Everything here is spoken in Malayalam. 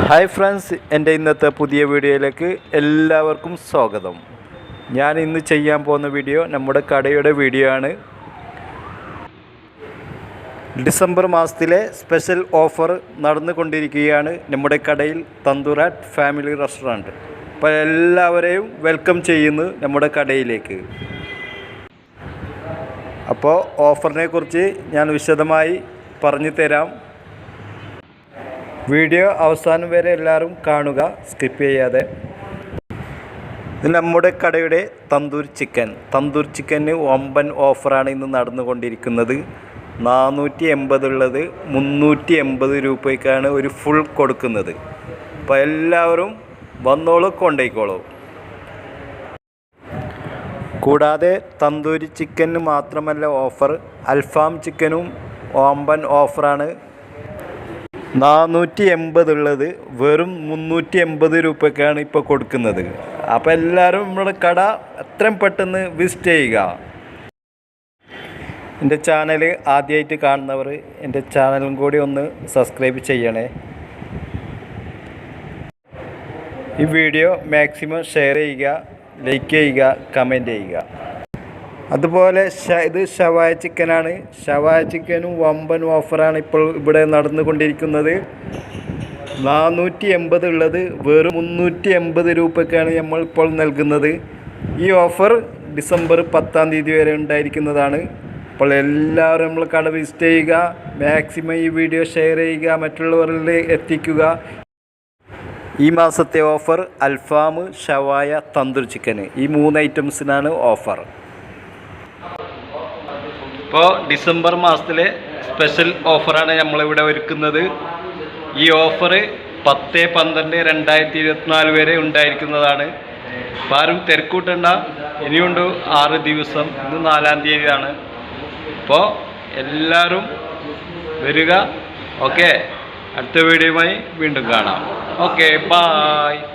ഹായ് ഫ്രണ്ട്സ് എന്റെ ഇന്നത്തെ പുതിയ വീഡിയോയിലേക്ക് എല്ലാവർക്കും സ്വാഗതം. ഞാൻ ഇന്ന് ചെയ്യാൻ പോകുന്ന വീഡിയോ നമ്മുടെ കടയുടെ വീഡിയോ ആണ്. ഡിസംബർ മാസത്തിലെ സ്പെഷ്യൽ ഓഫർ നടന്നുകൊണ്ടിരിക്കുകയാണ് നമ്മുടെ കടയിൽ തന്തൂറാറ്റ് ഫാമിലി റെസ്റ്റോറന്റ്. അപ്പോൾ എല്ലാവരെയും വെൽക്കം ചെയ്യുന്നു നമ്മുടെ കടയിലേക്ക്. അപ്പോൾ ഓഫറിനെ കുറിച്ച് ഞാൻ വിശദമായി പറഞ്ഞു തരാം. വീഡിയോ അവസാനം വരെ എല്ലാവരും കാണുക. സ്കിപ്പ് ചെയ്യാതെ. നമ്മുടെ കടയുടെ തന്തൂർ ചിക്കൻ. തന്തൂർ ചിക്കന് ഒമ്പൻ ഓഫറാണ് ഇന്ന് നടന്നുകൊണ്ടിരിക്കുന്നത്. നാനൂറ്റി എൺപതുള്ളത് മുന്നൂറ്റി എൺപത് രൂപയ്ക്കാണ് ഒരു ഫുൾ കൊടുക്കുന്നത്. അപ്പോൾ എല്ലാവരും വന്നോളൂ കൊണ്ടേക്കോളൂ കൂടാതെ തന്തൂരി ചിക്കന് മാത്രമല്ല ഓഫർ. അൽഫാം ചിക്കനും ഓമ്പൻ ഓഫറാണ്. നാനൂറ്റി എൺപത് ഉള്ളത് വെറും മുന്നൂറ്റി എൺപത് രൂപയ്ക്കാണ് ഇപ്പോൾ കൊടുക്കുന്നത്. അപ്പോൾ എല്ലാവരും നമ്മുടെ കട എത്രയും പെട്ടെന്ന് വിസിറ്റ് ചെയ്യുക. എന്റെ ചാനൽ ആദ്യമായിട്ട് കാണുന്നവർ എന്റെ ചാനലും കൂടി ഒന്ന് സബ്സ്ക്രൈബ് ചെയ്യണേ. ഈ വീഡിയോ മാക്സിമം ഷെയർ ചെയ്യുക ലൈക്ക് ചെയ്യുക കമന്റ് ചെയ്യുക. അതുപോലെ ഇത് ഷവായ ചിക്കനാണ്. ഷവായ ചിക്കനും വമ്പൻ ഓഫറാണ് ഇപ്പോൾ ഇവിടെ നടന്നുകൊണ്ടിരിക്കുന്നത്. നാനൂറ്റി എൺപത് ഉള്ളത്. വെറും മുന്നൂറ്റി എൺപത് രൂപയ്ക്കാണ് നമ്മൾ ഇപ്പോൾ നൽകുന്നത്. ഈ ഓഫർ ഡിസംബർ പത്താം തീയതി വരെ ഉണ്ടായിരിക്കുന്നതാണ്. അപ്പോൾ എല്ലാവരും നമ്മൾ കട വിസിറ്റ് ചെയ്യുക. മാക്സിമം ഈ വീഡിയോ ഷെയർ ചെയ്യുക. മറ്റുള്ളവരിൽ എത്തിക്കുക. ഈ മാസത്തെ ഓഫർ അൽഫാം ഷവായ തന്തൂർ ചിക്കന് ഈ മൂന്ന് ഐറ്റംസിനാണ് ഓഫർ. ഇപ്പോൾ ഡിസംബർ മാസത്തിലെ സ്പെഷ്യൽ ഓഫറാണ് നമ്മളിവിടെ ഒരുക്കുന്നത്. ഈ ഓഫർ പത്ത് പന്ത്രണ്ട് രണ്ടായിരത്തി ഇരുപത്തിനാല് വരെ ഉണ്ടായിരിക്കുന്നതാണ്. അപ്പോൾ ആരും തിരക്കൂട്ടണ്ട. ഇനിയുണ്ട് ആറ് ദിവസം. ഇന്ന് നാലാം തീയതിയാണ്. അപ്പോൾ എല്ലാവരും വരിക. ഓക്കെ. അടുത്ത വീഡിയോയുമായി വീണ്ടും കാണാം. Okay bye